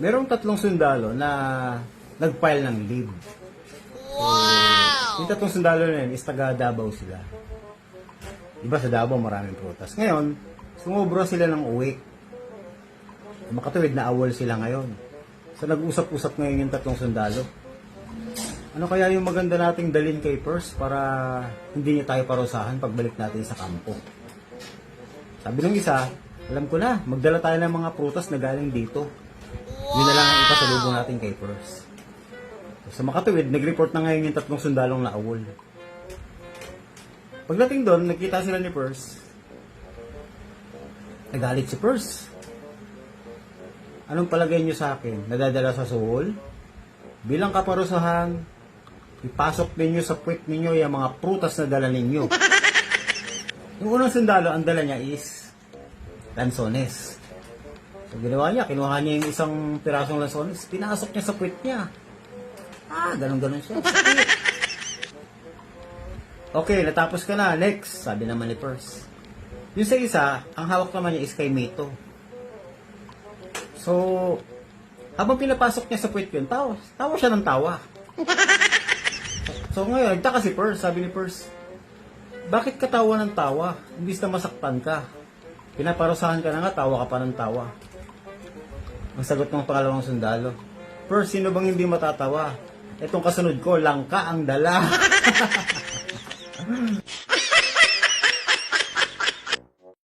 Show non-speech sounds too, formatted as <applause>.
merong tatlong sundalo na nag-file ng leave. Wow! Yung tatlong sundalo na yun is taga Davao sila. Diba sa Davao maraming prutas. Ngayon, sumobra sila ng uwi. Makatuwid na awol sila ngayon. So nag-usap-usap ngayon yung tatlong sundalo. Ano kaya yung maganda nating dalin kay Pers para hindi niya tayo parusahan pagbalik natin sa kampo? Sabi ng isa, alam ko na, magdala tayo ng mga prutas na galing dito. Yun na lang ang ipasalubong natin kay Pers. Sa makatuwid, nag-report na ngayon yung tatlong sundalong na awol. Pagdating doon, nakita sila ni Pers. Nagalit si Pers. Anong palagay niyo sa akin? Nadadala sa suhol? Bilang kaparusahan, ipasok ninyo sa puwit ninyo yung mga prutas na dala ninyo. <laughs> Yung unang sundalo, ang dala niya is lansones. So, ginawa niya, kinuha niya yung isang pirasong lansones, pinasok niya sa puwit niya. Ah, ganun-ganun siya. <laughs> Okay, natapos ka na. Next, sabi naman ni Pers. Yung sa isa, ang hawak naman niya is kay Mito. So, habang pinapasok niya sa puwit yun, tawa, tawa siya ng tawa. So ngayon, nagtaka si Pers, sabi ni Pers, bakit ka tawa ng tawa? Imbis na masaktan ka. Pinaparusahan ka na nga, tawa ka pa ng tawa. Ang sagot ng pangalawang sundalo. Pero sino bang hindi matatawa? Itong kasunod ko, langka ang dala. <laughs>